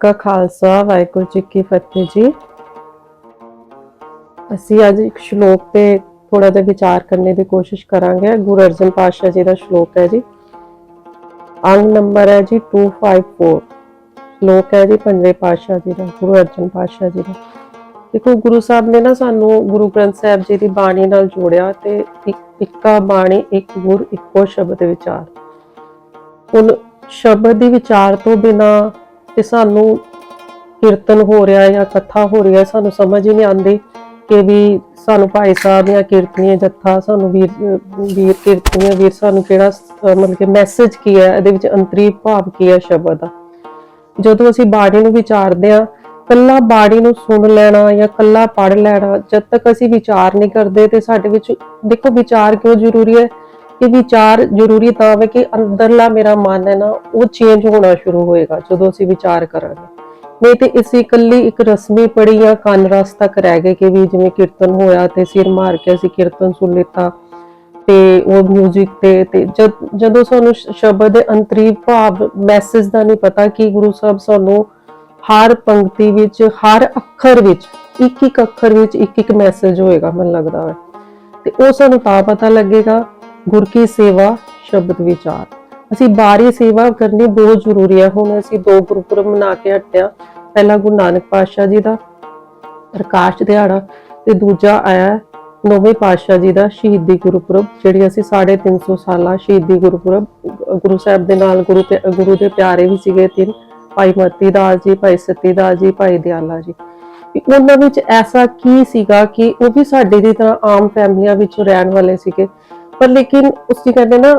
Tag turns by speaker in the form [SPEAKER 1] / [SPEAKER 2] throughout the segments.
[SPEAKER 1] ਕਾ ਖਾਲਸਾ, ਵਾਹਿਗੁਰੂ ਜੀ ਕੀ ਫਤਿਹ ਜੀ। ਅਸੀਂ ਅੱਜ ਇੱਕ ਸ਼ਲੋਕ ਤੇ ਥੋੜਾ ਜਿਹਾ ਵਿਚਾਰ ਕਰਨੇ ਦੀ ਕੋਸ਼ਿਸ਼ ਕਰਾਂਗੇ। ਗੁਰੂ ਅਰਜਨ ਪਾਤਸ਼ਾਹ ਜੀ ਦਾ ਸ਼ਲੋਕ ਹੈ ਜੀ। ਅੰਗ ਨੰਬਰ ਹੈ ਜੀ 254 ਸ਼ਲੋਕ ਹੈ ਜੀ ਪੰਜਵੇਂ ਪਾਤਸ਼ਾਹ ਜੀ ਦਾ, ਗੁਰੂ ਅਰਜਨ ਪਾਤਸ਼ਾਹ ਜੀ ਦਾ। ਦੇਖੋ, ਗੁਰੂ ਸਾਹਿਬ ਨੇ ਨਾ ਸਾਨੂੰ ਗੁਰੂ ਗ੍ਰੰਥ ਸਾਹਿਬ ਜੀ ਦੀ ਬਾਣੀ ਨਾਲ ਜੋੜਿਆ ਤੇ ਇੱਕ ਇੱਕਾ ਬਾਣੀ, ਇੱਕ ਗੁਰ, ਇੱਕੋ ਸ਼ਬਦ ਵਿਚਾਰ। ਹੁਣ ਸ਼ਬਦ ਦੀ ਵਿਚਾਰ ਤੋਂ ਬਿਨਾ ਤੇ ਸਾਨੂੰ ਕੀਰਤਨ ਹੋ ਰਿਹਾ ਜਾਂ ਕਥਾ ਹੋ ਰਹੀ ਹੈ, ਸਾਨੂੰ ਸਮਝ ਹੀ ਨਹੀਂ ਆਉਂਦੀ ਕਿ ਵੀ ਸਾਨੂੰ ਭਾਈ ਸਾਹਿਬ ਜਾਂ ਕੀਰਤਨੀਏ ਜੱਥਾ, ਸਾਨੂੰ ਵੀਰ ਵੀਰ ਕੀਰਤਨੀਏ ਵੀਰ ਸਾਨੂੰ ਕਿਹੜਾ ਮਤਲਬ ਕਿ ਮੈਸੇਜ ਕੀ ਹੈ, ਇਹਦੇ ਵਿੱਚ ਅੰਤਰੀ ਭਾਵ ਕੀ ਹੈ ਸ਼ਬਦ ਦਾ। ਜਦੋਂ ਅਸੀਂ ਬਾਣੀ ਨੂੰ ਵਿਚਾਰਦੇ ਹਾਂ ਕੱਲਾ ਬਾਣੀ ਨੂੰ ਸੁਣ ਲੈਣਾ ਜਾਂ ਕੱਲਾ ਪੜ ਲੈਣਾ, ਜਦ ਤੱਕ ਅਸੀਂ ਵਿਚਾਰ ਨਹੀਂ ਕਰਦੇ ਤੇ ਸਾਡੇ ਵਿੱਚ, ਦੇਖੋ ਵਿਚਾਰ ਕਿਉਂ ਜ਼ਰੂਰੀ ਹੈ? ਕਿ ਵਿਚਾਰ ਜ਼ਰੂਰੀ ਤਾਂ ਹੈ ਕਿ ਅੰਦਰਲਾ ਮੇਰਾ ਮਨ ਹੈ ਨਾ, ਉਹ ਚੇਂਜ ਹੋਣਾ ਸ਼ੁਰੂ ਹੋਏਗਾ ਜਦੋਂ ਅਸੀਂ ਵਿਚਾਰ ਕਰਾਂਗੇ। ਨਹੀਂ ਤੇ ਇਸੇ ਇਕੱਲੀ ਇੱਕ ਰਸਮੀ ਪੜੀ ਜਾਂ ਕੰਨ ਰਸ ਤੱਕ ਰਹਿ ਗਏ ਕਿ ਵੀ ਜਿਵੇਂ ਕੀਰਤਨ ਹੋਇਆ ਤੇ ਸਿਰ ਮਾਰ ਕੇ ਅਸੀਂ ਕੀਰਤਨ ਸੁਣ ਲਿੱਤਾ ਤੇ ਉਹ 뮤직 ਤੇ ਤੇ ਜਦ, ਜਦੋਂ ਸਾਨੂੰ ਸ਼ਬਦ ਦੇ ਅੰਤਰੀ ਭਾਵ ਮੈਸੇਜ ਦਾ ਨਹੀਂ ਪਤਾ ਕਿ ਗੁਰੂ ਸਾਹਿਬ ਸਾਨੂੰ ਹਰ ਪੰਕਤੀ ਵਿੱਚ, ਹਰ ਅੱਖਰ ਵਿੱਚ, ਇੱਕ ਇੱਕ ਅੱਖਰ ਵਿੱਚ ਇੱਕ ਇੱਕ ਮੈਸੇਜ ਹੋਏਗਾ, ਮੈਨੂੰ ਲੱਗਦਾ ਹੈ ਤੇ ਉਹ ਸਾਨੂੰ ਤਾਂ ਪਤਾ ਲੱਗੇਗਾ ਗੁਰ ਕੀ ਸੇਵਾ ਸ਼ਬਦ ਵਿਚਾਰ। ਅਸੀਂ ਬਾਰੀ ਸੇਵਾ ਕਰਨੀ ਬਹੁਤ ਜ਼ਰੂਰੀ ਹੈ ਹੁਣ ਅਸੀਂ ਦੋ ਗੁਰਪੁਰਬ ਮਨਾ ਕੇ ਹਟਿਆ ਪਹਿਲਾ ਗੁਰੂ ਨਾਨਕ ਪਾਤਸ਼ਾਹ ਜੀ ਦਾ ਪ੍ਰਕਾਸ਼ ਦਿਹਾੜਾ ਤੇ ਦੂਜਾ ਆਇਆ ਨੌਵੇਂ ਪਾਤਸ਼ਾਹ ਜੀ ਦਾ ਸ਼ਹੀਦੀ ਗੁਰਪੁਰਬ, ਜਿਹੜੀ ਅਸੀਂ 350 ਸਾਲਾ ਸ਼ਹੀਦੀ ਗੁਰਪੁਰਬ ਗੁਰੂ ਸਾਹਿਬ ਦੇ ਨਾਲ ਗੁਰੂ ਗੁਰੂ ਦੇ ਪਿਆਰੇ ਵੀ ਸੀਗੇ ਤਿੰਨ, ਭਾਈ ਮਤੀ ਦਾਸ ਜੀ, ਭਾਈ ਸਤੀ ਦਾਸ ਜੀ, ਭਾਈ ਦਿਆਲਾ ਜੀ। ਉਹਨਾਂ ਵਿੱਚ ਐਸਾ ਕੀ ਸੀਗਾ ਕਿ ਉਹ ਵੀ ਸਾਡੇ ਦੀ ਤਰ੍ਹਾਂ ਆਮ ਫੈਮਲੀਆਂ ਵਿੱਚ ਰਹਿਣ ਵਾਲੇ ਸੀਗੇ। ਪਰ ਲੇਕਿਨ ਉਸੀ ਕਹਿੰਦੇ ਨਾ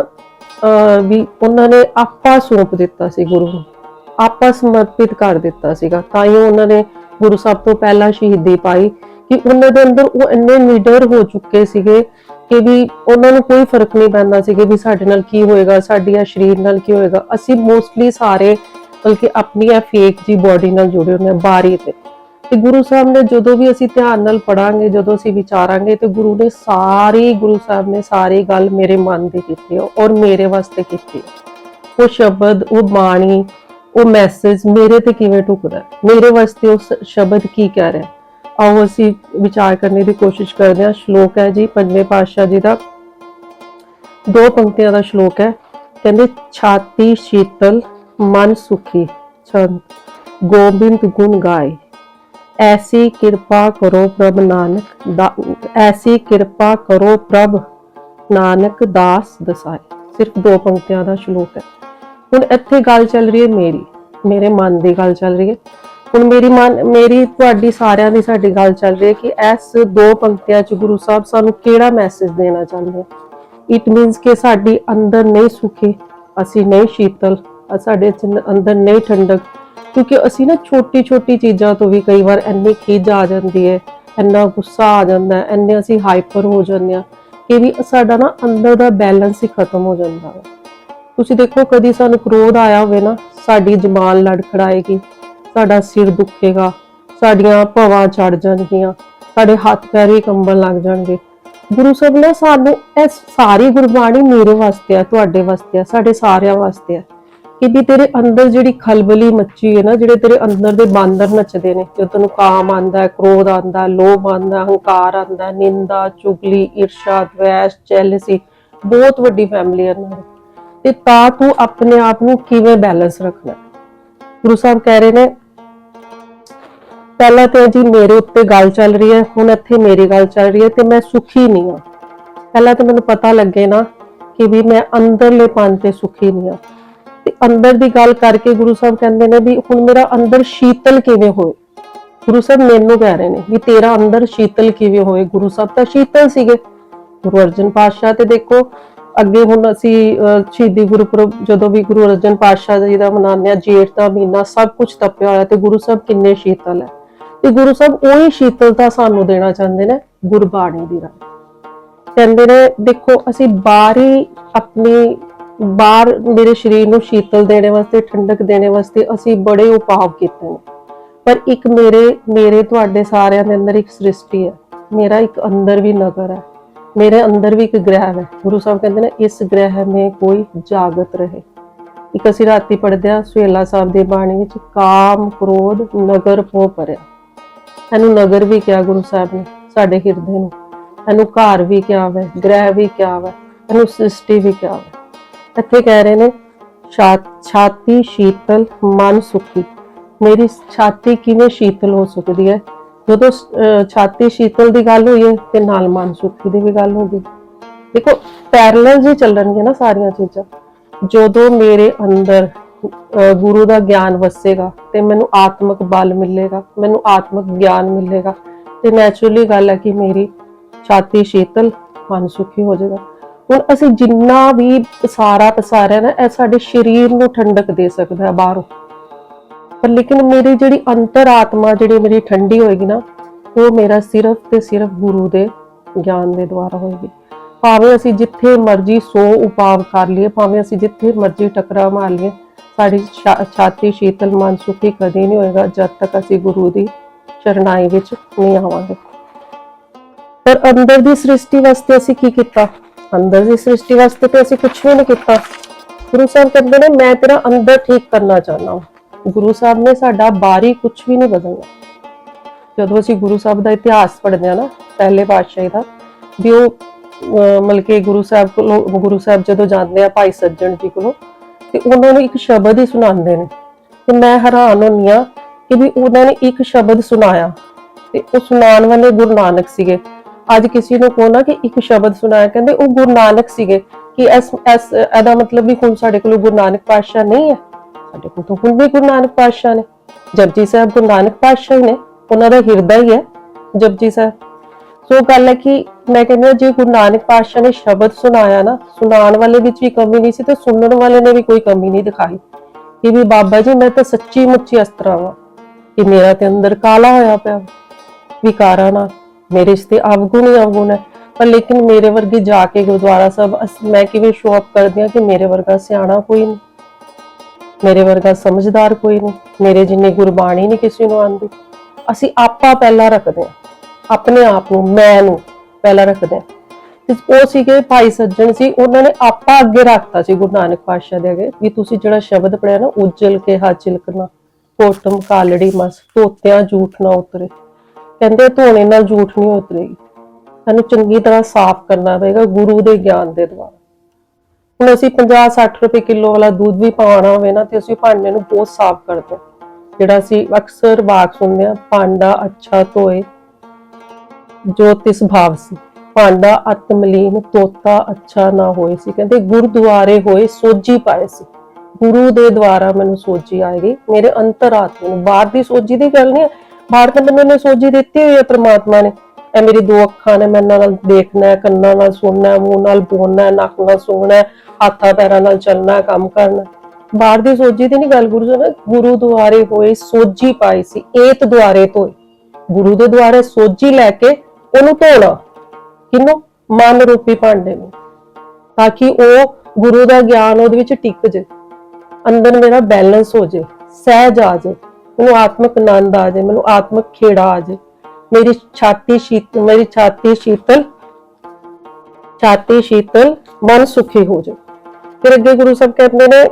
[SPEAKER 1] ਵੀ ਉਹਨਾਂ ਨੇ ਆਪਾ ਸੌਂਪ ਦਿੱਤਾ ਸੀ ਗੁਰੂ ਨੂੰ। ਆਪਾ ਸਮਰਪਿਤ ਕਰ ਦਿੱਤਾ ਸੀਗਾ। ਤਾਂ ਹੀ ਉਹਨਾਂ ਨੇ ਗੁਰੂ ਸਾਹਿਬ ਤੋਂ ਪਹਿਲਾਂ ਸ਼ਹੀਦੀ ਪਾਈ ਕਿ ਉਹਨਾਂ ਦੇ ਅੰਦਰ ਉਹ ਇੰਨੇ ਨੀਡਰ ਹੋ ਚੁੱਕੇ ਸੀਗੇ ਕਿ ਵੀ ਉਹਨਾਂ ਨੂੰ ਕੋਈ ਫ਼ਰਕ ਨਹੀਂ ਪੈਂਦਾ ਸੀ ਕਿ ਵੀ ਸਾਡੇ ਨਾਲ ਕੀ ਹੋਏਗਾ, ਸਾਡੀਆਂ ਸਰੀਰ ਨਾਲ ਕੀ ਹੋਏਗਾ। ਅਸੀਂ ਮੋਸਟਲੀ ਸਾਰੇ ਬਲਕਿ ਆਪਣੀ ਆ ਫੇਕ ਜੀ ਬਾਡੀ ਨਾਲ ਜੁੜੇ ਹੁੰਦੇ ਆ ਬਾਰੀ ਤੇ। ਤੇ ਗੁਰੂ ਸਾਹਿਬ ਨੇ ਜਦੋਂ ਵੀ ਅਸੀਂ ਧਿਆਨ ਨਾਲ ਪੜਾਂਗੇ ਜਦੋਂ ਅਸੀਂ ਵਿਚਾਰਾਂਗੇ ਤੇ ਗੁਰੂ ਨੇ ਸਾਰੀ, ਗੁਰੂ ਸਾਹਿਬ ਨੇ ਸਾਰੀ ਗੱਲ ਮੇਰੇ ਮਨ ਦੀ ਕੀਤੀ ਹੈ ਔਰ ਮੇਰੇ ਵਾਸਤੇ ਕੀਤੀ ਹੈ ਉਹ ਸ਼ਬਦ, ਉਹ ਬਾਣੀ, ਉਹ ਮੈਸੇਜ ਮੇਰੇ ਤੇ ਕਿਵੇਂ ਢੁਕਦਾ ਮੇਰੇ ਵਾਸਤੇ ਉਹ ਸ਼ਬਦ ਕੀ ਕਹਿ ਰਿਹਾ? ਆਓ ਅਸੀਂ ਵਿਚਾਰ ਕਰਨ ਦੀ ਕੋਸ਼ਿਸ਼ ਕਰਦੇ ਹਾਂ। ਸ਼ਲੋਕ ਹੈ ਜੀ, ਪੰਜਵੇਂ ਪਾਤਸ਼ਾਹ ਜੀ ਦਾ। ਦੋ ਪੰਕਤੀਆਂ ਦਾ ਸ਼ਲੋਕ ਹੈ। ਕਹਿੰਦੇ, ਛਾਤੀ ਸ਼ੀਤਲ, ਮਨ ਸੁਖੀ, ਛੰਦ। ਗੋਬਿੰਦ ਗੁਣ ਗਾਏ। ਐਸੀ ਕਿਰਪਾ ਕਰੋ ਪ੍ਰਭ ਨਾਨਕ ਦਾ, ਐਸੀ ਕਿਰਪਾ ਕਰੋ ਪ੍ਰਭ ਨਾਨਕ ਦਾਸ ਦਸਾਏ ਸਿਰਫ ਦੋ ਪੰਕਤੀਆਂ ਦਾ ਸ਼ਲੋਕ ਹੈ। ਹੁਣ ਇੱਥੇ ਗੱਲ ਚੱਲ ਰਹੀ ਹੈ ਮੇਰੀ, ਮੇਰੇ ਮਨ ਦੀ ਗੱਲ ਚੱਲ ਰਹੀ ਹੈ। ਹੁਣ ਮੇਰੀ ਮਨ, ਮੇਰੀ ਤੁਹਾਡੀ ਸਾਰਿਆਂ ਦੀ ਸਾਡੀ ਗੱਲ ਚੱਲ ਰਹੀ ਹੈ ਕਿ ਇਸ ਦੋ ਪੰਕਤੀਆਂ ਚ ਗੁਰੂ ਸਾਹਿਬ ਸਾਨੂੰ ਕਿਹੜਾ ਮੈਸੇਜ ਦੇਣਾ ਚਾਹੁੰਦੇ ਆ? ਇਟ ਮੀਨਸ ਕਿ ਸਾਡੀ ਅੰਦਰ ਨਹੀਂ ਸੁਖੀ, ਅਸੀਂ ਨਹੀਂ ਸ਼ੀਤਲ ਸਾਡੇ ਚ ਅੰਦਰ ਨਹੀਂ ਠੰਡਕ ਕਿਉਂਕਿ ਅਸੀਂ ਨਾ ਛੋਟੀ ਛੋਟੀ ਚੀਜ਼ਾਂ ਤੋਂ ਵੀ ਕਈ ਵਾਰ ਇੰਨੀ ਖਿਜ ਆ ਜਾਂਦੀ ਹੈ, ਇੰਨਾ ਗੁੱਸਾ ਆ ਜਾਂਦਾ ਹੈ, ਇੰਨੇ ਅਸੀਂ ਹਾਈਪਰ ਹੋ ਜਾਂਦੇ ਆ ਕਿ ਵੀ ਸਾਡਾ ਨਾ ਅੰਦਰ ਦਾ ਬੈਲੈਂਸ ਹੀ ਖਤਮ ਹੋ ਜਾਂਦਾ ਹੈ। ਤੁਸੀਂ ਦੇਖੋ ਕਦੀ ਸਾਨੂੰ ਕ੍ਰੋਧ ਆਇਆ ਹੋਵੇ ਨਾ, ਸਾਡੀ ਜਮਾਨ ਲੜਖੜਾਏਗੀ ਸਾਡਾ ਸਿਰ ਦੁਖੇਗਾ, ਸਾਡੀਆਂ ਭਵਾਂ ਚੜ ਜਾਣਗੀਆਂ, ਸਾਡੇ ਹੱਥ ਪੈਰ ਹੀ ਕੰਬਣ ਲੱਗ ਜਾਣਗੇ। ਗੁਰੂ ਸਾਹਿਬ ਨੇ ਸਾਨੂੰ ਇਹ ਸਾਰੀ ਗੁਰਬਾਣੀ ਮੇਰੇ ਵਾਸਤੇ ਆ, ਤੁਹਾਡੇ ਵਾਸਤੇ ਆ, ਸਾਡੇ ਸਾਰਿਆਂ ਵਾਸਤੇ ਆ। ਕਿ ਵੀ ਤੇਰੇ ਅੰਦਰ ਜਿਹੜੀ ਖਲਬਲੀ ਮੱਚੀ ਹੈ ਨਾ, ਜਿਹੜੇ ਤੇਰੇ ਅੰਦਰ ਦੇ ਬਾਂਦਰ ਨੱਚਦੇ ਨੇ ਜਦੋਂ ਤੈਨੂੰ ਕਾਮ ਆਂਦਾ ਹੈ, ਕ੍ਰੋਧ ਆਂਦਾ ਹੈ, ਲੋਭ ਆਂਦਾ ਹੰਕਾਰ ਆਂਦਾ ਨਿੰਦਾ, ਚੁਗਲੀ, ਈਰਸ਼ਾ, ਦਵੇਸ਼ ਜੈਲਸੀ ਬਹੁਤ ਵੱਡੀ ਫੈਮਿਲੀ ਹੈ ਇਹਨਾਂ ਤੇ ਤਾਂ ਤੂੰ ਆਪਣੇ ਆਪ ਨੂੰ ਕਿਵੇਂ ਬੈਲੈਂਸ ਰੱਖਣਾ? ਗੁਰੂ ਸਾਹਿਬ ਕਹਿ ਰਹੇ ਨੇ, ਪਹਿਲਾਂ ਤੇ ਜੀ ਮੇਰੇ ਉੱਤੇ ਗੱਲ ਚੱਲ ਰਹੀ ਹੈ, ਹੁਣ ਇੱਥੇ ਮੇਰੀ ਗੱਲ ਚੱਲ ਰਹੀ ਹੈ ਤੇ ਮੈਂ ਸੁਖੀ ਨਹੀਂ ਹਾਂ। ਪਹਿਲਾਂ ਤਾਂ ਮੈਨੂੰ ਪਤਾ ਲੱਗੇ ਨਾ ਕਿ ਵੀ ਮੈਂ ਅੰਦਰਲੇ ਪਨ ਤੇ ਸੁਖੀ ਨਹੀਂ ਹਾਂ। ਤੇ ਅੰਦਰ ਦੀ ਗੱਲ ਕਰਕੇ ਗੁਰੂ ਸਾਹਿਬ ਕਹਿੰਦੇ ਨੇ ਵੀ ਹੁਣ ਮੇਰਾ ਅੰਦਰ ਸ਼ੀਤਲ ਕਿਵੇਂ ਹੋਏ? ਗੁਰੂ ਸਾਹਿਬ ਮੈਨੂੰ ਕਹਿ ਰਹੇ ਨੇ ਵੀ ਤੇਰਾ ਅੰਦਰ ਸ਼ੀਤਲ ਕਿਵੇਂ ਹੋਏ? ਗੁਰੂ ਸਾਹਿਬ ਤਾਂ ਸ਼ੀਤਲ ਸੀਗੇ। ਗੁਰੂ ਅਰਜਨ ਪਾਤਸ਼ਾਹ ਤੇ ਦੇਖੋ, ਅੱਗੇ ਹੁਣ ਅਸੀਂ ਸ਼ਹੀਦੀ ਗੁਰਪੁਰਬ ਜਦੋਂ ਵੀ ਗੁਰੂ ਅਰਜਨ ਪਾਤਸ਼ਾਹ ਜੀ ਦਾ ਮਨਾਉਂਦੇ ਆ ਜੇਠ ਦਾ ਮਹੀਨਾ ਸਭ ਕੁਝ ਤਪਿਆ ਹੋਇਆ ਤੇ ਗੁਰੂ ਸਾਹਿਬ ਕਿੰਨੇ ਸ਼ੀਤਲ ਹੈ। ਤੇ ਗੁਰੂ ਸਾਹਿਬ ਉਹੀ ਸ਼ੀਤਲਤਾ ਸਾਨੂੰ ਦੇਣਾ ਚਾਹੁੰਦੇ ਨੇ ਗੁਰਬਾਣੀ ਦੀ ਰਾਹ। ਕਹਿੰਦੇ ਨੇ, ਦੇਖੋ, ਅਸੀਂ ਬਾਹਰੀ ਆਪਣੀ ਬਾਹਰ ਮੇਰੇ ਸਰੀਰ ਨੂੰ ਸ਼ੀਤਲ ਦੇਣੇ ਵਾਸਤੇ, ਠੰਡਕ ਦੇਣੇ ਵਾਸਤੇ ਅਸੀਂ ਬੜੇ ਉਪਾਅ ਕੀਤੇ ਨੇ। ਪਰ ਇੱਕ ਮੇਰੇ ਮੇਰੇ ਤੁਹਾਡੇ ਸਾਰਿਆਂ ਦੇ ਅੰਦਰ ਇੱਕ ਸ੍ਰਿਸ਼ਟੀ ਹੈ। ਮੇਰਾ ਇੱਕ ਅੰਦਰ ਵੀ ਨਗਰ ਹੈ। ਮੇਰੇ ਅੰਦਰ ਵੀ ਇੱਕ ਗ੍ਰਹਿ ਹੈ। ਗੁਰੂ ਸਾਹਿਬ ਕਹਿੰਦੇ ਨੇ, ਇਸ ਗ੍ਰਹਿ ਮੇ ਕੋਈ ਜਾਗਤ ਰਹੇ। ਇੱਕ ਅਸੀਂ ਰਾਤੀ ਪੜ੍ਹਦੇ ਆ ਸੁਹੇਲਾ ਸਾਹਿਬ ਦੀ ਬਾਣੀ ਵਿੱਚ, ਕਾਮ, ਕ੍ਰੋਧ, ਨਗਰ ਪੋ ਪਰਿਆ ਇਹਨੂੰ ਨਗਰ ਵੀ ਕਿਹਾ ਗੁਰੂ ਸਾਹਿਬ ਨੇ, ਸਾਡੇ ਹਿਰਦੇ ਨੂੰ। ਇਹਨੂੰ ਘਰ ਵੀ ਕਿਹਾ ਵਾ, ਗ੍ਰਹਿ ਵੀ ਕਿਹਾ ਵਾ ਇਹਨੂੰ ਸ੍ਰਿਸ਼ਟੀ ਵੀ ਕਿਹਾ ਵਾ। ਇੱਥੇ ਕਹਿ ਰਹੇ ਨੇ ਛਾ- ਛਾਤੀ ਸ਼ੀਤਲ ਮਨ ਸੁਖੀ। ਮੇਰੀ ਛਾਤੀ ਕਿਵੇਂ ਸ਼ੀਤਲ ਹੋ ਸਕਦੀ ਹੈ? ਜਦੋਂ ਛਾਤੀ ਸ਼ੀਤਲ ਦੀ ਗੱਲ ਹੋਈ ਹੈ ਤੇ ਨਾਲ ਮਨ ਸੁਖੀ ਦੀ ਵੀ ਗੱਲ ਹੋ ਗਈ। ਦੇਖੋ ਪੈਰਲਲ ਜੀ ਚੱਲਣਗੀਆਂ ਨਾ ਸਾਰੀਆਂ ਚੀਜ਼ਾਂ। ਜਦੋਂ ਮੇਰੇ ਅੰਦਰ ਅਹ, ਗੁਰੂ ਦਾ ਗਿਆਨ ਵਸੇਗਾ ਤੇ ਮੈਨੂੰ ਆਤਮਿਕ ਬਲ ਮਿਲੇਗਾ ਮੈਨੂੰ ਆਤਮਿਕ ਗਿਆਨ ਮਿਲੇਗਾ ਤੇ ਨੈਚੁਰਲੀ ਗੱਲ ਹੈ ਕਿ ਮੇਰੀ ਛਾਤੀ ਸ਼ੀਤਲ ਮਨ ਸੁਖੀ ਹੋ ਜਾਏਗਾ। ਹੁਣ ਅਸੀਂ ਜਿੰਨਾ ਵੀ ਪਸਾਰਾ ਪਸਾਰਿਆ ਨਾ, ਇਹ ਸਾਡੇ ਸਰੀਰ ਨੂੰ ਠੰਡਕ ਦੇ ਸਕਦਾ ਹੈ ਬਾਹਰੋਂ। ਪਰ ਲੇਕਿਨ ਮੇਰੀ ਜਿਹੜੀ ਅੰਤਰ ਆਤਮਾ ਜਿਹੜੀ ਮੇਰੀ ਠੰਡੀ ਹੋਏਗੀ ਨਾ, ਉਹ ਮੇਰਾ ਸਿਰਫ ਤੇ ਸਿਰਫ ਗੁਰੂ ਦੇ ਗਿਆਨ ਦੇ ਦੁਆਰਾ ਹੋਏਗੀ। ਭਾਵੇਂ ਅਸੀਂ ਜਿੱਥੇ ਮਰਜ਼ੀ ਸੋ ਉਪਾਵ ਕਰ ਲਈਏ, ਭਾਵੇਂ ਅਸੀਂ ਜਿੱਥੇ ਮਰਜ਼ੀ ਟਕਰਾ ਮਾਰ ਲਈਏ, ਸਾਡੀ ਛਾ- ਛਾਤੀ ਸ਼ੀਤਲ ਮਨ ਸੁਖੀ ਕਦੇ ਨਹੀਂ ਹੋਏਗਾ ਜਦ ਤੱਕ ਅਸੀਂ ਗੁਰੂ ਦੀ ਚਰਨਾਈ ਵਿੱਚ ਨਹੀਂ ਆਵਾਂਗੇ। ਪਰ ਅੰਦਰ ਦੀ ਸ੍ਰਿਸ਼ਟੀ ਵਾਸਤੇ ਅਸੀਂ ਕੀ ਕੀਤਾ? ਅੰਦਰ ਦੀ ਸ੍ਰਿਸ਼ਟੀ ਵਾਸਤੇ ਤੇ ਅਸੀਂ ਕੁਝ ਵੀ ਨਹੀਂ ਕੀਤਾ। ਗੁਰੂ ਸਾਹਿਬ ਕਹਿੰਦੇ ਨੇ ਮੈਂ ਤੇਰਾ ਅੰਦਰ ਠੀਕ ਕਰਨਾ ਚਾਹੁੰਦਾ ਹਾਂ। ਗੁਰੂ ਸਾਹਿਬ ਨੇ ਸਾਡਾ ਬਾਹਰੀ ਕੁਝ ਵੀ ਨਹੀਂ ਬਦਲਣਾ ਜਦੋਂ ਅਸੀਂ ਗੁਰੂ ਸਾਹਿਬ ਦਾ ਇਤਿਹਾਸ ਪੜ੍ਹਦੇ ਆ ਨਾ ਪਹਿਲੇ ਪਾਤਸ਼ਾਹੀ ਦਾ ਵੀ ਉਹ ਅਹ, ਮਤਲਬ ਗੁਰੂ ਸਾਹਿਬ ਕੋਲੋਂ ਗੁਰੂ ਸਾਹਿਬ ਜਦੋਂ ਜਾਂਦੇ ਆ ਭਾਈ ਸੱਜਣ ਜੀ ਕੋਲੋਂ ਤੇ ਉਹਨਾਂ ਨੂੰ ਇੱਕ ਸ਼ਬਦ ਹੀ ਸੁਣਾਉਂਦੇ ਨੇ। ਤੇ ਮੈਂ ਹੈਰਾਨ ਹੁੰਨੀ ਆ ਕਿ ਵੀ ਉਹਨਾਂ ਨੇ ਇੱਕ ਸ਼ਬਦ ਸੁਣਾਇਆ ਤੇ ਉਹ ਸੁਣਾਉਣ ਵਾਲੇ ਗੁਰੂ ਨਾਨਕ ਸੀਗੇ। ਅੱਜ ਕਿਸੇ ਨੂੰ ਕਹੋ ਨਾ ਕਿ ਇੱਕ ਸ਼ਬਦ ਸੁਣਾਇਆ ਕਹਿੰਦੇ, ਉਹ ਗੁਰੂ ਨਾਨਕ ਸੀਗੇ ਕਿ ਇਸ ਇਸ ਇਹਦਾ ਮਤਲਬ ਵੀ ਹੁਣ ਸਾਡੇ ਕੋਲ ਗੁਰੂ ਨਾਨਕ ਪਾਤਸ਼ਾਹ ਨਹੀਂ ਹੈ। ਸਾਡੇ ਕੋਲ ਤਾਂ ਹੁਣ ਵੀ ਗੁਰੂ ਨਾਨਕ ਪਾਤਸ਼ਾਹ ਨੇ। ਜਪਜੀ ਸਾਹਿਬ ਗੁਰੂ ਨਾਨਕ ਪਾਤਸ਼ਾਹ ਹੀ ਨੇ, ਉਹਨਾਂ ਦਾ ਹਿਰਦਾ ਹੀ ਹੈ ਜਪਜੀ ਸਾਹਿਬ। ਸੋ ਗੱਲ ਹੈ ਕਿ ਮੈਂ ਕਹਿੰਦੀ ਜੇ ਗੁਰੂ ਨਾਨਕ ਪਾਤਸ਼ਾਹ ਨੇ ਸ਼ਬਦ ਸੁਣਾਇਆ ਨਾ, ਸੁਣਾਉਣ ਵਾਲੇ ਵਿੱਚ ਵੀ ਕਮੀ ਨਹੀਂ ਸੀ ਤੇ ਸੁਣਨ ਵਾਲੇ ਨੇ ਵੀ ਕੋਈ ਕਮੀ ਨਹੀਂ ਦਿਖਾਈ। ਕਿ ਵੀ ਬਾਬਾ ਜੀ, ਮੈਂ ਤਾਂ ਸੱਚੀ ਮੁੱਚੀ ਇਸ ਤਰ੍ਹਾਂ ਵਾਂ ਕਿ ਮੇਰਾ ਤੇ ਅੰਦਰ ਕਾਲਾ ਹੋਇਆ ਪਿਆ। ਵਿਕਾਰਾਂ ਨਾਲ। ਮੇਰੇ ਰਿਸ਼ਤੇ ਅਵਗੁਣ ਹੀ ਅਵਗੁਣ ਹੈ। ਪਰ ਲੇਕਿਨ ਮੇਰੇ ਵਰਗੇ ਜਾ ਕੇ ਗੁਰਦੁਆਰਾ ਸਾਹਿਬ ਮੈਂ ਕਿਵੇਂ ਸ਼ੋਅ ਅਪ ਕਰਦੀ ਹਾਂ ਕਿ ਮੇਰੇ ਵਰਗਾ ਸਿਆਣਾ ਕੋਈ ਨਹੀਂ? ਮੇਰੇ ਵਰਗਾ ਸਮਝਦਾਰ ਕੋਈ ਨਹੀਂ? ਮੇਰੇ ਜਿੰਨੀ ਗੁਰਬਾਣੀ ਨਹੀਂ ਕਿਸੇ ਨੂੰ ਆਉਂਦੀ। ਅਸੀਂ ਆਪਾ ਪਹਿਲਾਂ ਰੱਖਦੇ ਹਾਂ। ਆਪਣੇ ਆਪ ਨੂੰ, ਮੈਂ ਨੂੰ ਪਹਿਲਾਂ ਰੱਖਦੇ ਹਾਂ। ਤੇ ਉਹ ਸੀਗੇ ਭਾਈ ਸੱਜਣ ਸੀ, ਉਹਨਾਂ ਨੇ ਆਪਾ ਅੱਗੇ ਰੱਖਤਾ ਸੀ ਗੁਰੂ ਨਾਨਕ ਪਾਤਸ਼ਾਹ ਦੇ ਅੱਗੇ ਵੀ ਤੁਸੀਂ ਜਿਹੜਾ ਸ਼ਬਦ ਪੜਿਆ ਨਾ, ਉਜਲ ਕੇ ਹਾਚਿਲ ਕਰਨਾ ਕੋਟਮ ਕਾਲੜੀ ਮਸ ਤੋਤਿਆਂ ਝੂਠ ਨਾ ਉਤਰੇ। ਕਹਿੰਦੇ ਧੋਣੇ ਨਾਲ ਝੂਠ ਨਹੀਂ ਉਤਰੇਗੀ। ਸਾਨੂੰ ਚੰਗੀ ਤਰ੍ਹਾਂ ਸਾਫ਼ ਕਰਨਾ ਪਏਗਾ ਗੁਰੂ ਦੇ ਗਿਆਨ ਦੇ ਦੁਆਰਾ। ਹੁਣ ਅਸੀਂ 50 60 ਰੁਪਏ ਕਿਲੋ ਵਾਲਾ ਦੁੱਧ ਵੀ ਪਾਉਣਾ ਹੋਵੇ ਨਾ ਤੇ ਅਸੀਂ ਭਾਂਡੇ ਨੂੰ ਬਹੁਤ ਸਾਫ਼ ਕਰਦੇ ਹਾਂ। ਜਿਹੜਾ ਅਸੀਂ ਅਕਸਰ ਵਾਕ ਸੁਣਦੇ ਹਾਂ, ਭਾਂਡਾ ਅੱਛਾ ਧੋਏ ਜੋ ਤਿਸ ਭਾਵ ਸੀ। ਭਾਂਡਾ ਅਤਮਲੀਨ ਤੋਤਾ ਅੱਛਾ ਨਾ ਹੋਏ ਸੀ। ਕਹਿੰਦੇ ਗੁਰਦੁਆਰੇ ਹੋਏ ਸੋਜੀ ਪਾਏ ਸੀ। ਗੁਰੂ ਦੇ ਦੁਆਰਾ ਮੈਨੂੰ ਸੋਜੀ ਆਏਗੀ ਮੇਰੇ ਅੰਤਰ ਆਤਮਾ ਨੂੰ। ਬਾਹਰ ਦੀ ਸੋਜੀ ਦੀ ਗੱਲ ਨਹੀਂ ਹੈ ਬਾਹਰ ਮੈਨੂੰ ਨੇ ਸੋਜੀ ਦਿੱਤੀ ਹੋਈ ਹੈ, ਪ੍ਰਮਾਤਮਾ ਨੇ। ਇਹ ਮੇਰੀ ਦੋ ਅੱਖਾਂ ਨੇ, ਮੈਂ ਇਹਨਾਂ ਨਾਲ ਦੇਖਣਾ ਹੈ, ਕੰਨਾਂ ਨਾਲ ਸੁਣਨਾ ਹੈ, ਮੂੰਹ ਨਾਲ ਬੋਲਣਾ ਹੈ, ਨੱਕ ਨਾਲ ਸੁਣਨਾ ਹੈ, ਹੱਥਾਂ ਪੈਰਾਂ ਨਾਲ ਚੱਲਣਾ ਕੰਮ ਕਰਨਾ ਬਾਹਰ ਦੀ ਸੋਝੀ ਦੀ ਨਹੀਂ ਗੱਲ, ਗੁਰੂ ਜੀ ਨੇ ਗੁਰੂ ਦੁਆਰੇ ਹੋਏ ਸੋਝੀ ਪਾਈ ਸੀ, ਏਤ ਦੁਆਰੇ ਧੋਏ। ਗੁਰੂ ਦੇ ਦੁਆਰੇ ਸੋਝੀ ਲੈ ਕੇ ਉਹਨੂੰ ਧੋਣਾ। ਕਿਨੂੰ ਮਨ ਰੂਪੀ ਭਾਂਡੇ ਨੂੰ। ਤਾਂ ਕਿ ਉਹ ਗੁਰੂ ਦਾ ਗਿਆਨ ਉਹਦੇ ਵਿੱਚ ਟਿਕ ਜੇ ਅੰਦਰ ਮੇਰਾ ਬੈਲੈਂਸ ਹੋ ਜੇ ਸਹਿਜ ਆ ਜੇ ਮੈਨੂੰ ਆਤਮਿਕ ਆਨੰਦ ਆ ਜਾਏ, ਮੈਨੂੰ ਆਤਮਿਕ ਖੇੜਾ ਆ ਜੇ ਮੇਰੀ ਛਾਤੀ ਸ਼ੀਤਲ ਮੇਰੀ ਛਾਤੀ ਸ਼ੀਤਲ ਛਾਤੀ ਸ਼ੀਤਲ, ਮਨ ਸੁਖੀ ਹੋ ਜੇ ਫਿਰ ਅੱਗੇ ਗੁਰੂ ਸਾਹਿਬ ਕਹਿੰਦੇ ਨੇ,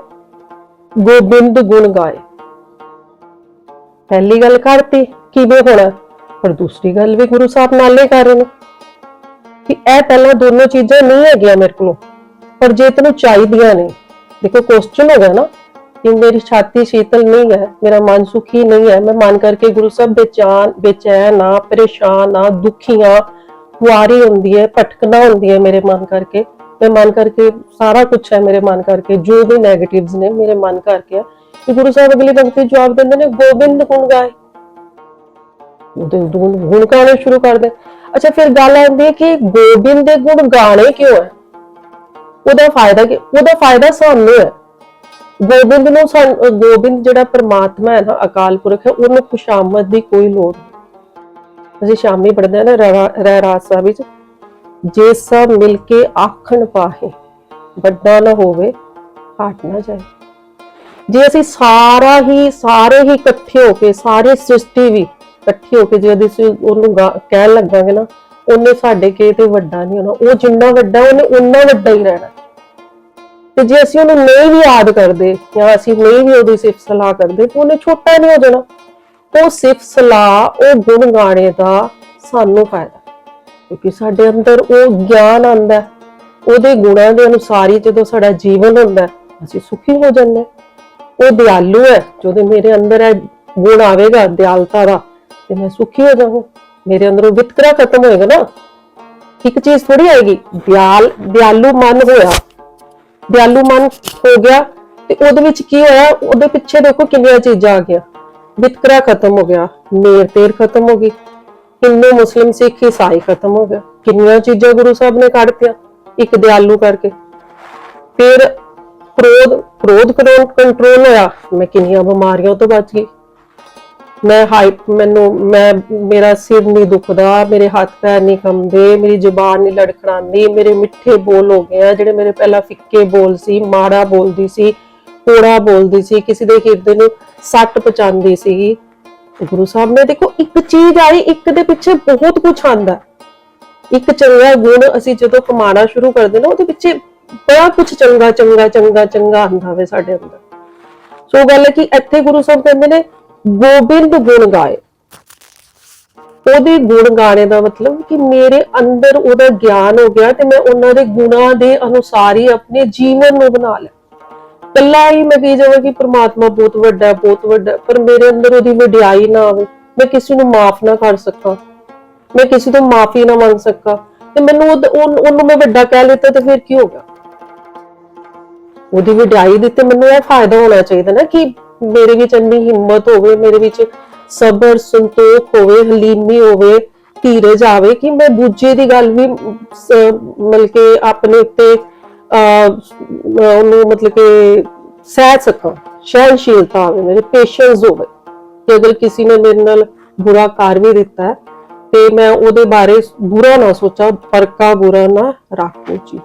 [SPEAKER 1] ਗੋਬਿੰਦ ਗੁਣ ਗਾਏ। ਪਹਿਲੀ ਗੱਲ ਕਰਤੀ, ਕਿਵੇਂ ਹੋਣਾ? ਪਰ ਦੂਸਰੀ ਗੱਲ ਵੀ ਗੁਰੂ ਸਾਹਿਬ ਨਾਲੇ ਕਰ ਰਹੇ ਨੇ, ਕਿ ਇਹ ਪਹਿਲਾਂ ਦੋਨੋਂ ਚੀਜ਼ਾਂ ਨਹੀਂ ਹੈਗੀਆਂ ਮੇਰੇ ਕੋਲ। ਪਰ ਜੇ ਤੈਨੂੰ ਚਾਹੀਦੀਆਂ ਨੇ, ਦੇਖੋ ਕੁਐਸਚਨ ਹੋ ਗਿਆ ਨਾ ਕਿ ਮੇਰੀ ਛਾਤੀ ਸ਼ੀਤਲ ਨਹੀਂ ਹੈ ਮੇਰਾ ਮਨ ਸੁਖੀ ਨਹੀਂ ਹੈ ਮੈਂ ਮਨ ਕਰਕੇ ਗੁਰੂ ਸਾਹਿਬ ਬੇਚਾਨ ਬੇਚੈਨ ਨਾ ਪਰੇਸ਼ਾਨ ਨਾ ਦੁਖੀਆਂ ਖੁਆਰੀ ਹੁੰਦੀ ਹੈ ਭਟਕਣਾ ਹੁੰਦੀ ਹੈ ਮੇਰੇ ਮਨ ਕਰਕੇ ਮੈਂ ਮਨ ਕਰਕੇ ਸਾਰਾ ਕੁਝ ਹੈ ਮੇਰੇ ਮਨ ਕਰਕੇ ਜੋ ਵੀ 네ਗੇਟਿਵਸ ਨੇ ਮੇਰੇ ਮਨ ਕਰਕੇ ਹੈ ਕਿ ਗੁਰੂ ਸਾਹਿਬ ਅਗਲੀ ਪੰਕਤੀ ਜਵਾਬ ਦਿੰਦੇ ਨੇ ਗੋਬਿੰਦ ਗੁਣ ਗਾਏ ਉਹਦੇ ਗੁਣ ਗੁਣ ਗਾਣੇ ਸ਼ੁਰੂ ਕਰ ਦੇ ਅੱਛਾ ਫਿਰ ਗੱਲ ਆਉਂਦੀ ਹੈ ਕਿ ਗੋਬਿੰਦ ਦੇ ਗੁਣ ਗਾਣੇ ਕਿਉਂ ਹੈ ਉਹਦਾ ਫਾਇਦਾ ਕੀ ਉਹਦਾ ਫਾਇਦਾ ਸਾਨੂੰ ਹੈ ਗੋਬਿੰਦ ਨੂੰ ਸਾਨੂੰ ਗੋਬਿੰਦ ਜਿਹੜਾ ਪਰਮਾਤਮਾ ਹੈ ਨਾ, ਅਕਾਲ ਪੁਰਖ ਹੈ, ਉਹਨੂੰ ਖੁਸ਼ਾਮਦ ਦੀ ਕੋਈ ਲੋੜ ਨਹੀਂ। ਅਸੀਂ ਸ਼ਾਮੀ ਪੜ੍ਹਦੇ ਹਾਂ ਨਾ ਰਹਿ ਰਹਿ ਰਾਸਾ ਵਿੱਚ। ਜੇ ਸਭ ਮਿਲ ਕੇ ਆਖਣ ਪਾਹੇ, ਵੱਡਾ ਨਾ ਹੋਵੇ, ਘਾਟ ਨਾ ਜਾਏ। ਜੇ ਅਸੀਂ ਸਾਰਾ ਹੀ ਸਾਰੇ ਹੀ ਇਕੱਠੇ ਹੋ ਕੇ, ਸਾਰੇ ਸ੍ਰਿਸ਼ਟੀ ਵੀ ਇਕੱਠੇ ਹੋ ਕੇ, ਜੇ ਅਸੀਂ ਉਹਨੂੰ ਗਾ- ਕਹਿਣ ਲੱਗਾਂਗੇ ਨਾ, ਉਹਨੇ ਸਾਡੇ ਕੇ ਤੇ ਵੱਡਾ ਨਹੀਂ ਹੋਣਾ। ਉਹ ਜਿੰਨਾ ਵੱਡਾ, ਉਹਨੇ ਉਨਾ ਵੱਡਾ ਹੀ ਰਹਿਣਾ। ਤੇ ਜੇ ਅਸੀਂ ਉਹਨੂੰ ਨਹੀਂ ਵੀ ਯਾਦ ਕਰਦੇ ਜਾਂ ਅਸੀਂ ਨਹੀਂ ਵੀ ਉਹਦੀ ਸਿਫਤ ਸਲਾਹ ਕਰਦੇ ਤਾਂ ਉਹਨੇ ਛੋਟਾ ਨਹੀਂ ਹੋ ਜਾਣਾ ਉਹ ਸਿਫਤ ਸਲਾਹ, ਉਹ ਗੁਣ ਗਾਣੇ ਦਾ ਸਾਨੂੰ ਫਾਇਦਾ। ਕਿਉਂਕਿ ਸਾਡੇ ਅੰਦਰ ਉਹ ਗਿਆਨ ਆਂਦਾ ਉਹਦੇ ਗੁਣਾਂ ਦੇ ਅਨੁਸਾਰ ਹੀ ਜਦੋਂ ਸਾਡਾ ਜੀਵਨ ਹੁੰਦਾ, ਅਸੀਂ ਸੁਖੀ ਹੋ ਜਾਂਦੇ ਉਹ ਦਿਆਲੂ ਹੈ ਜਦੋਂ ਮੇਰੇ ਅੰਦਰ ਹੈ, ਗੁਣ ਆਵੇਗਾ, ਦਿਆਲਤਾ ਦਾ, ਤੇ ਮੈਂ ਸੁਖੀ ਹੋ ਜਾਵਾਂ। ਮੇਰੇ ਅੰਦਰੋਂ ਵਿਤਕਰਾ ਖਤਮ ਹੋਏਗਾ ਨਾ। ਇੱਕ ਚੀਜ਼ ਥੋੜੀ ਆਏਗੀ, ਦਿਆਲ, ਦਿਆਲੂ ਮਨ ਹੋਇਆ। ਦਿਆਲੂ ਮਨ ਹੋ ਗਿਆ ਤੇ ਉਹਦੇ ਵਿੱਚ ਕੀ ਹੋਇਆ, ਉਹਦੇ ਪਿੱਛੇ ਦੇਖੋ ਕਿੰਨੀਆਂ ਚੀਜ਼ਾਂ ਆ ਗਿਆ ਵਿਤਕਰਾ ਖਤਮ ਹੋ ਗਿਆ, ਮੇਰ ਤੇਰ ਖਤਮ ਹੋ ਗਈ, ਹਿੰਦੂ, ਮੁਸਲਿਮ, ਸਿੱਖ, ਈਸਾਈ ਖਤਮ ਹੋ ਗਿਆ। ਕਿੰਨੀਆਂ ਚੀਜ਼ਾਂ ਗੁਰੂ ਸਾਹਿਬ ਨੇ ਕੱਢਤੀਆਂ, ਇੱਕ ਦਿਆਲੂ ਕਰਕੇ। ਫਿਰ ਕ੍ਰੋਧ ਕ੍ਰੋਧ ਕੰਟਰੋਲ ਹੋਇਆ, ਮੈਂ ਕਿੰਨੀਆਂ ਬਿਮਾਰੀਆਂ ਤੋਂ ਬਚ ਗਈ। ਮੈਂ ਹਾਈ ਮੈਨੂੰ, ਮੈਂ, ਮੇਰਾ ਸਿਰ ਨਹੀਂ ਦੁਖਦਾ, ਮੇਰੇ ਹੱਥ ਪੈਰ ਨਹੀਂ ਕੰਬਦੇ ਮੇਰੀ ਜ਼ੁਬਾਨ ਨਹੀਂ ਲੜਖੜਾਉਂਦੀ, ਮੇਰੇ ਮਿੱਠੇ ਬੋਲ ਹੋ ਗਏ ਆ, ਜਿਹੜੇ ਮੇਰੇ ਪਹਿਲਾਂ ਫਿੱਕੇ ਬੋਲ ਸੀ, ਮਾੜਾ ਬੋਲਦੀ ਸੀ ਕੋੜਾ ਬੋਲਦੀ ਸੀ, ਕਿਸੇ ਦੇ ਹਿਰਦੇ ਨੂੰ ਸੱਟ ਪਹੁੰਚਾਉਂਦੀ ਸੀ ਗੁਰੂ ਸਾਹਿਬ ਨੇ ਦੇਖੋ, ਇੱਕ ਚੀਜ਼ ਆਈ, ਇੱਕ ਦੇ ਪਿੱਛੇ ਬਹੁਤ ਕੁਝ ਆਂਦਾ ਇੱਕ ਚੰਗਾ ਗੁਣ ਅਸੀਂ ਜਦੋਂ ਕਮਾਣਾ ਸ਼ੁਰੂ ਕਰਦੇ ਨਾ, ਉਹਦੇ ਪਿੱਛੇ ਬੜਾ ਕੁਝ ਚੰਗਾ ਚੰਗਾ ਚੰਗਾ ਚੰਗਾ ਆਂਦਾ ਵੇ ਸਾਡੇ ਅੰਦਰ। ਸੋ ਗੱਲ ਹੈ ਕਿ ਇੱਥੇ ਗੁਰੂ ਸਾਹਿਬ ਕਹਿੰਦੇ ਨੇ ਗੋਬਿੰਦ ਗੁਣ ਗਾਏ। ਉਹਦੇ ਗੁਣ ਗਾਣੇ ਦਾ ਮਤਲਬ ਕਿ ਮੇਰੇ ਅੰਦਰ ਉਹਦਾ ਗਿਆਨ ਹੋ ਗਿਆ ਤੇ ਮੈਂ ਉਹਨਾਂ ਦੇ ਗੁਣਾਂ ਦੇ ਅਨੁਸਾਰ ਹੀ ਆਪਣੇ ਜੀਵਨ ਨੂੰ ਬਣਾ ਲਿਆ। ਕੱਲਾ ਹੀ ਮੈਂ ਕਹੀ ਜਾਵਾਂ ਕਿ ਪ੍ਰਮਾਤਮਾ ਬਹੁਤ ਵੱਡਾ ਹੈ ਬਹੁਤ ਵੱਡਾ ਹੈ, ਪਰ ਮੇਰੇ ਅੰਦਰ ਉਹਦੀ ਵਡਿਆਈ ਨਾ ਆਵੇ। ਮੈਂ ਕਿਸੇ ਨੂੰ ਮਾਫ ਨਾ ਕਰ ਸਕਾਂ। ਮੈਂ ਕਿਸੇ ਤੋਂ ਮਾਫੀ ਨਾ ਮੰਗ ਸਕਾਂ। ਤੇ ਮੈਨੂੰ ਉਹਨੂੰ ਮੈਂ ਵੱਡਾ ਕਹਿ ਲਿੱਤਾ ਤੇ ਫਿਰ ਕੀ ਹੋ ਗਿਆ? ਉਹਦੀ ਵਡਿਆਈ ਦੇ ਤੇ ਮੈਨੂੰ ਇਹ ਫਾਇਦਾ ਹੋਣਾ ਚਾਹੀਦਾ ਨਾ ਕਿ ਮੇਰੇ ਵਿੱਚ ਇੰਨੀ ਹਿੰਮਤ ਹੋਵੇ, ਮੇਰੇ ਵਿੱਚ ਸਬਰ, ਸੰਤੋਖ ਹੋਵੇ, ਹਲੀਮੀ ਹੋਵੇ, ਧੀਰਜ ਆਵੇ ਕਿ ਮੈਂ ਦੂਜੇ ਦੀ ਗੱਲ ਵੀ ਸ- ਮਤਲਬ ਕਿ ਆਪਣੇ ਉੱਤੇ ਉਹਨੂੰ ਮਤਲਬ ਕਿ ਸਹਿ ਸਕਾਂ ਸਹਿਨਸ਼ੀਲਤਾ ਆਵੇ, ਮੇਰੇ ਪੇਸ਼ੈਂਸ ਹੋਵੇ। ਕਿ ਅਗਰ ਕਿਸੇ ਨੇ ਮੇਰੇ ਨਾਲ ਬੁਰਾ ਕਰ ਵੀ ਦਿੱਤਾ ਤੇ ਮੈਂ ਉਹਦੇ ਬਾਰੇ ਬੁਰਾ ਨਾ ਸੋਚਾਂ, ਫਰਕਾ ਬੁਰਾ ਨਾ ਰੱਖੋ ਜੀ।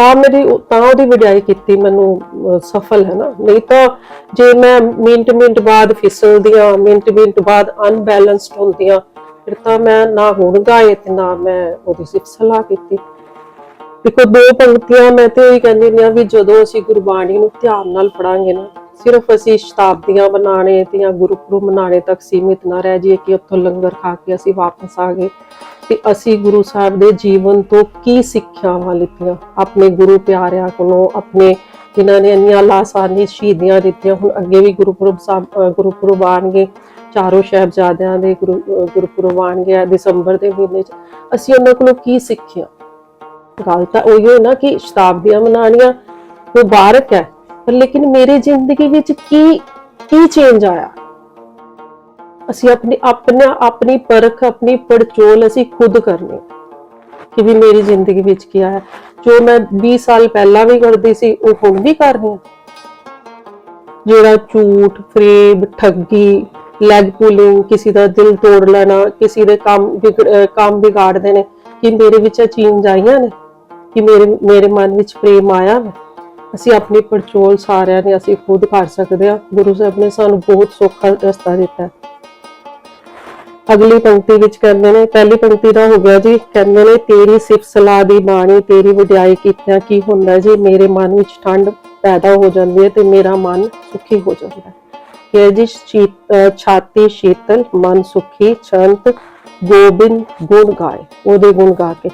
[SPEAKER 1] ਤਾਂ ਮੇਰੀ ਤਾਂ ਉਹਦੀ ਵਡਿਆਈ ਕੀਤੀ ਮੈਨੂੰ ਸਫਲ ਹੈ ਨਾ। ਨਹੀਂ ਤਾਂ ਜੇ ਮੈਂ ਮਿੰਟ ਮਿੰਟ ਬਾਅਦ ਫਿਸਲਦੀਆਂ, ਮਿੰਟ ਮਿੰਟ ਬਾਅਦ ਅਨਬੈਲੈਂਸਡ ਹੁੰਦੀਆਂ, ਫਿਰ ਤਾਂ ਮੈਂ ਨਾ ਹੁਣ ਗਾਏ ਤੇ ਨਾ ਮੈਂ ਉਹਦੀ ਸਿਫਤ ਸਲਾਹ ਕੀਤੀ। ਦੇਖੋ, ਦੋ ਪੰਕਤੀਆਂ ਮੈਂ ਤੇ ਉਹੀ ਕਹਿੰਦੀ ਹੁੰਦੀ ਹਾਂ ਵੀ ਜਦੋਂ ਅਸੀਂ ਗੁਰਬਾਣੀ ਨੂੰ ਧਿਆਨ ਨਾਲ ਪੜਾਂਗੇ ਨਾ ਸਿਰਫ ਅਸੀਂ ਸ਼ਤਾਬਦੀਆਂ ਬਣਾਣੇ ਤੇ ਜਾਂ ਗੁਰਪੁਰਬ ਮਨਾਣੇ ਤੱਕ ਸੀਮਿਤ ਨਾ ਰਹਿ ਜਾਈਏ ਕਿ ਉੱਥੋਂ ਲੰਗਰ ਖਾ ਕੇ ਅਸੀਂ ਵਾਪਸ ਆ ਗਏ। ਤੇ ਅਸੀਂ ਗੁਰੂ ਸਾਹਿਬ ਦੇ ਜੀਵਨ ਤੋਂ ਕੀ ਸਿੱਖਿਆਵਾਂ ਲਿੱਤੀਆਂ? ਆਪਣੇ ਗੁਰੂ ਪਿਆਰਿਆਂ ਕੋਲੋਂ, ਆਪਣੇ ਜਿਨ੍ਹਾਂ ਨੇ ਇੰਨੀਆਂ ਲਾਸਾਨੀ ਸ਼ਹੀਦੀਆਂ ਦਿੱਤੀਆਂ, ਹੁਣ ਅੱਗੇ ਵੀ ਗੁਰਪੁਰਬ ਸਾਹਿਬ, ਅਹ ਗੁਰਪੁਰਬ ਆਣਗੇ ਚਾਰੋਂ ਸਾਹਿਬਜ਼ਾਦਿਆਂ ਦੇ ਗੁਰੂ ਗੁਰਪੁਰਬ ਆਣਗੇ ਆ ਦਸੰਬਰ ਦੇ ਮਹੀਨੇ 'ਚ। ਅਸੀਂ ਉਹਨਾਂ ਕੋਲੋਂ ਕੀ ਸਿੱਖਿਆ? ਗੱਲ ਤਾਂ ਉਹੀ ਹੈ ਨਾ ਕਿ ਸ਼ਤਾਬਦੀਆਂ ਮਨਾਣੀਆਂ ਮੁਬਾਰਕ ਹੈ। ਪਰ ਲੇਕਿਨ ਮੇਰੀ ਜ਼ਿੰਦਗੀ ਵਿੱਚ ਕੀ ਕੀ ਚੇਂਜ ਆਇਆ? ਅਸੀਂ ਆਪਣੀ, ਆਪਣਾ, ਆਪਣੀ ਪਰਖ, ਆਪਣੀ ਪੜਚੋਲ ਅਸੀਂ ਖੁਦ ਕਰਨੀ ਕਿ ਵੀ ਮੇਰੀ ਜ਼ਿੰਦਗੀ ਵਿੱਚ ਕੀ ਆਇਆ? ਜੋ ਮੈਂ 20 ਸਾਲ ਪਹਿਲਾਂ ਵੀ ਕਰਦੀ ਸੀ, ਉਹ ਹੁਣ ਵੀ ਕਰ ਰਹੀ ਹਾਂ। ਜਿਹੜਾ ਝੂਠ, ਫਰੇਬ, ਠੱਗੀ ਲੈਗ ਪੁਲਿੰਗ ਕਿਸੇ ਦਾ ਦਿਲ ਤੋੜ ਲੈਣਾ, ਕਿਸੇ ਦੇ ਕੰਮ ਵਿਗੜ- ਕੰਮ ਵਿਗਾੜਦੇ ਨੇ, ਕਿ ਮੇਰੇ ਵਿੱਚ ਇਹ ਚੇਂਜ ਆਈਆਂ ਨੇ? ਕਿ ਮੇਰੇ ਮੇਰੇ ਮਨ ਵਿੱਚ ਪ੍ਰੇਮ ਆਇਆ ਵਾ? ਅਸੀਂ ਆਪਣੀ ਪੜਚੋਲ ਸਾਰਿਆਂ ਨੇ ਅਸੀਂ ਖੁਦ ਕਰ ਸਕਦੇ ਹਾਂ। ਗੁਰੂ ਸਾਹਿਬ ਨੇ ਸਾਨੂੰ ਬਹੁਤ ਸੌਖਾ ਰਸਤਾ ਦਿੱਤਾ। ਅਗਲੀ ਪੰਕਤੀ ਵਿੱਚ ਕਹਿੰਦੇ ਨੇ, ਪਹਿਲੀ ਪੰਕਤੀ ਦਾ ਹੋ ਗਿਆ ਜੀ, ਕਹਿੰਦੇ ਨੇ, ਤੇਰੀ ਸਿਫਤ ਸਲਾਹ ਦੀ ਬਾਣੀ, ਤੇਰੀ ਵਡਿਆਈ ਕੀਤਿਆਂ ਕੀ ਹੁੰਦਾ ਜੀ? ਮੇਰੇ ਮਨ ਵਿੱਚ ਠੰਡ ਪੈਦਾ ਹੋ ਜਾਂਦੀ ਹੈ ਤੇ ਮੇਰਾ ਮਨ ਸੁਖੀ ਹੋ ਜਾਂਦਾ ਹੈ। ਕਿ ਜੀ ਅਹ ਛਾਤੀ ਸ਼ੀਤਲ, ਮਨ ਸੁਖੀ ਸ਼ਾਂਤ ਗੋਬਿੰਦ, ਗੁਣ ਗਾਏ, ਉਹਦੇ ਗੁਣ ਗਾ ਕੇ।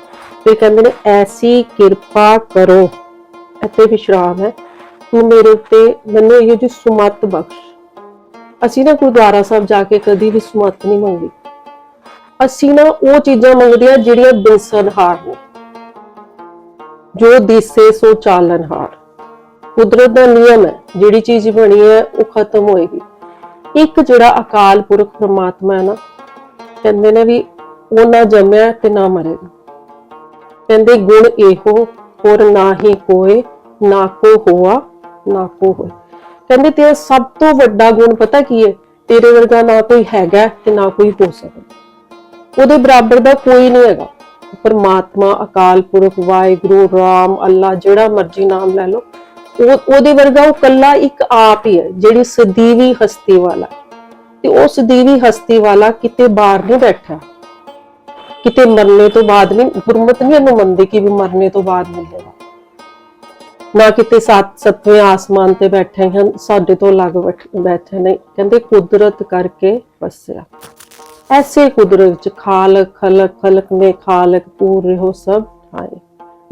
[SPEAKER 1] ਫਿਰ ਕਹਿੰਦੇ ਨੇ, ਐਸੀ ਕਿਰਪਾ ਕਰੋ। ਅਤੇ ਵਿਸ਼ਰਾਮ ਹੈ, ਤੂੰ ਮੇਰੇ ਉੱਤੇ ਮੈਨੂੰ ਇਹ ਜੀ ਸੁਮਤ ਬਖਸ਼। ਅਸੀਂ ਨਾ ਗੁਰਦੁਆਰਾ ਸਾਹਿਬ ਜਾ ਕੇ ਕਦੀ ਵੀ ਸੁਮਤ ਨਹੀਂ ਮੰਗੀ ਅਸੀਂ ਨਾ ਉਹ ਚੀਜ਼ਾਂ ਮੰਗਦੇ ਆ ਜਿਹੜੀਆਂ ਬਿਨਸਨਹਾਰ ਨੇ। ਜੋ ਦਿਸੇ ਸੋ ਚਾਲਨਹਾਰ। ਕੁਦਰਤ ਦਾ ਨਿਯਮ ਹੈ, ਜਿਹੜੀ ਚੀਜ਼ ਬਣੀ ਹੈ, ਉਹ ਖਤਮ ਹੋਏਗੀ। ਇੱਕ ਜਿਹੜਾ ਅਕਾਲ ਪੁਰਖ ਪ੍ਰਮਾਤਮਾ ਹੈ ਨਾ, ਕਹਿੰਦੇ ਨੇ ਵੀ ਉਹ ਨਾ ਜੰਮਿਆ ਤੇ ਨਾ ਮਰੇਗਾ। ਕਹਿੰਦੇ ਗੁਣ ਇਹੋ ਹੋਰ ਨਾ ਹੀ ਕੋਏ ਨਾ ਕੋ ਹੋਆ, ਨਾ ਕੋ ਹੋਏ। ਕਹਿੰਦੇ ਤੇਰਾ ਸਭ ਤੋਂ ਵੱਡਾ ਗੁਣ ਪਤਾ ਕੀ ਹੈ? ਤੇਰੇ ਵਰਗਾ ਨਾ ਕੋਈ ਹੈਗਾ ਤੇ ਨਾ ਕੋਈ ਹੋ ਸਕਦਾ। ਉਹਦੇ ਬਰਾਬਰ ਦਾ ਕੋਈ ਨਹੀਂ ਹੈਗਾ। ਪਰਮਾਤਮਾ, ਅਕਾਲ ਪੁਰਖ, ਵਾਹਿਗੁਰੂ, ਰਾਮ, ਅੱਲਾ, ਜਿਹੜਾ ਮਰਜ਼ੀ ਨਾਮ ਲੈ ਲਓ। ਉਹ, ਉਹਦੇ ਵਰਗਾ ਉਹ ਕੱਲਾ ਇੱਕ ਆਪ ਹੀ ਹੈ, ਜਿਹੜੀ ਸਦੀਵੀ ਹਸਤੀ ਵਾਲਾ। ਤੇ ਉਹ ਸਦੀਵੀ ਹਸਤੀ ਵਾਲਾ ਕਿਤੇ ਬਾਹਰ ਨਹੀਂ ਬੈਠਾ। ਕਿਤੇ ਮਰਨੇ ਤੋਂ ਬਾਅਦ ਨਹੀਂ, ਗੁਰਮਤ ਨਹੀਂ ਇਹਨੂੰ ਮੰਨਦੀ ਕਿ ਵੀ ਮਰਨੇ ਤੋਂ ਬਾਅਦ ਮਿਲੇਗਾ। ਨਾ ਕਿਤੇ ਸੱਤ ਸੱਤਵੇਂ ਆਸਮਾਨ ਤੇ ਬੈਠੇ ਹਨ, ਸਾਡੇ ਤੋਂ ਅਲੱਗ ਬੈਠੇ ਨਹੀਂ। ਕਹਿੰਦੇ ਕੁਦਰਤ ਕਰਕੇ ਵਸਿਆ। ਐਸੇ ਕੁਦਰਤ ਵਿੱਚ ਖਾਲਕ, ਖਲਕ ਖਲਕ ਨੇ ਖਾਲਕ ਪੂਰ ਰਹੋ ਸਭ ਠਾਏ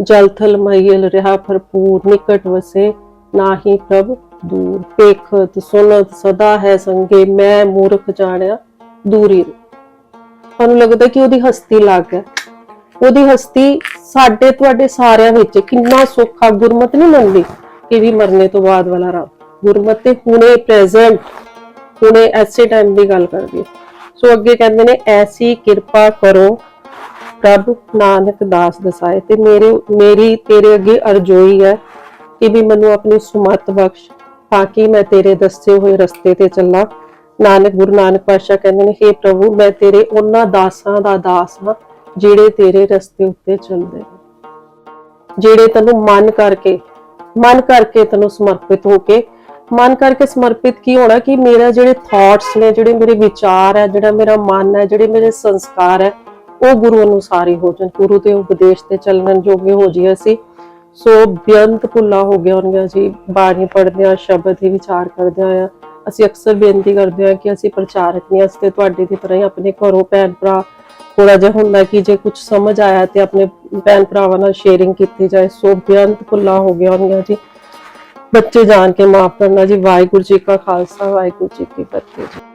[SPEAKER 1] ਜਲ ਥਲ ਮਈਲ ਰਿਹਾ ਭਰਪੂਰ, ਨਿਕਟ ਵਸੇ ਨਾ ਹੀ ਪ੍ਰਭ ਦੂਰ। ਪੇਖਤ ਸੁਨਤ ਸਦਾ ਹੈ ਸੰਗੇ, ਮੈਂ ਮੂਰਖ ਜਾਣਿਆ ਦੂਰੀ ਰੂ। ਤੁਹਾਨੂੰ ਲੱਗਦਾ ਕਿ ਉਹਦੀ ਹਸਤੀ ਲੱਗ ਹੈ। ਉਹਦੀ ਹਸਤੀ ਸਾਡੇ ਤੁਹਾਡੇ ਸਾਰਿਆਂ ਵਿੱਚ ਕਿੰਨਾ ਸੌਖਾ ਗੁਰਮਤ ਨਹੀਂ ਮੰਨਦੀ ਕਿ ਵੀ ਮਰਨੇ ਤੋਂ ਬਾਅਦ ਵਾਲਾ ਰੱਬ। ਗੁਰਮਤ ਤੇ ਹੁਣੇ ਪ੍ਰੈਜ਼ੈਂਟ ਹੁਣੇ ਐਸੇ ਟਾਈਮ ਦੀ ਗੱਲ ਕਰਦੀ ਸੋ ਅੱਗੇ ਕਹਿੰਦੇ ਨੇ, ਐਸੀ ਕਿਰਪਾ ਕਰੋ, ਪ੍ਰਭ ਨਾਨਕ ਦਾਸ ਦਸਾਏ। ਤੇ ਮੇਰੇ, ਮੇਰੀ, ਤੇਰੇ ਅੱਗੇ ਅਰਜ਼ੋਈ ਹੈ ਕਿ ਵੀ ਮੈਨੂੰ ਆਪਣੀ ਸੁਮਤ ਬਖਸ਼, ਤਾਂ ਕਿ ਮੈਂ ਤੇਰੇ ਦੱਸੇ ਹੋਏ ਰਸਤੇ ਤੇ ਚੱਲਾਂ। ਨਾਨਕ ਗੁਰੂ ਨਾਨਕ ਪਾਤਸ਼ਾਹ ਕਹਿੰਦੇ ਨੇ हे ਪ੍ਰਭੂ, ਮੈਂ ਤੇਰੇ ਉਹਨਾਂ ਦਾਸਾਂ ਦਾ ਦਾਸ ਹਾਂ, ਜਿਹੜੇ ਤੇਰੇ ਰਸਤੇ ਉੱਤੇ ਚੱਲਦੇ ਨੇ। ਜਿਹੜੇ ਤੈਨੂੰ ਮਨ ਕਰਕੇ ਮਨ ਕਰਕੇ ਤੈਨੂੰ ਸਮਰਪਿਤ ਹੋ ਕੇ, ਮਨ ਕਰਕੇ ਸਮਰਪਿਤ ਕੀ ਹੋਣਾ ਕਿ ਮੇਰਾ ਜਿਹੜੇ ਥਾਟਸ ਨੇ, ਜਿਹੜੇ ਮੇਰੇ ਵਿਚਾਰ ਹੈ, ਜਿਹੜਾ ਮੇਰਾ ਮਨ ਹੈ, ਜਿਹੜੇ ਮੇਰੇ ਸੰਸਕਾਰ ਹੈ, ਉਹ ਗੁਰੂ ਅਨੁਸਾਰੀ ਹੋ ਜਾਣ। ਗੁਰੂ ਦੇ ਉਪਦੇਸ਼ ਤੇ ਚੱਲਣ ਜੋਗੇ ਹੋ ਜੀ ਅਸੀਂ। ਸੋ ਬੇਅੰਤ ਭੁੱਲਾ ਹੋ ਗਿਆ ਉਹਨਾਂ ਜੀ, ਬਾਣੀ ਪੜ੍ਹਦੇ ਆ ਸ਼ਬਦ ਹੀ ਵਿਚਾਰ ਕਰਦੇ ਆ ਅਸੀਂ ਅਕਸਰ ਬੇਨਤੀ ਕਰਦੇ ਹਾਂ ਕਿ ਅਸੀਂ ਪ੍ਰਚਾਰਕ ਨਹੀਂ, ਅਸੀਂ ਤੇ ਤੁਹਾਡੇ ਦੀ ਤਰ੍ਹਾਂ ਹੀ ਆਪਣੇ ਘਰੋਂ ਭੈਣ ਭਰਾ ਥੋੜਾ ਜਿਹਾ ਹੁੰਦਾ ਕਿ ਜੇ ਕੁਝ ਸਮਝ ਆਇਆ ਤੇ ਆਪਣੇ ਭੈਣ ਭਰਾਵਾਂ ਨਾਲ ਸ਼ੇਅਰਿੰਗ ਕੀਤੀ ਜਾਏ। ਸੋ ਬੇਅੰਤ ਭੁੱਲਾ ਹੋ ਗਿਆ ਉਹਨਾਂ ਜੀ। ਬੱਚੇ ਜਾਣ ਕੇ ਮਾਫ ਕਰਨਾ ਜੀ। ਵਾਹਿਗੁਰੂ ਜੀ ਕਾ ਖਾਲਸਾ, ਵਾਹਿਗੁਰੂ ਜੀ ਕੀ ਫਤਿਹ ਜੀ।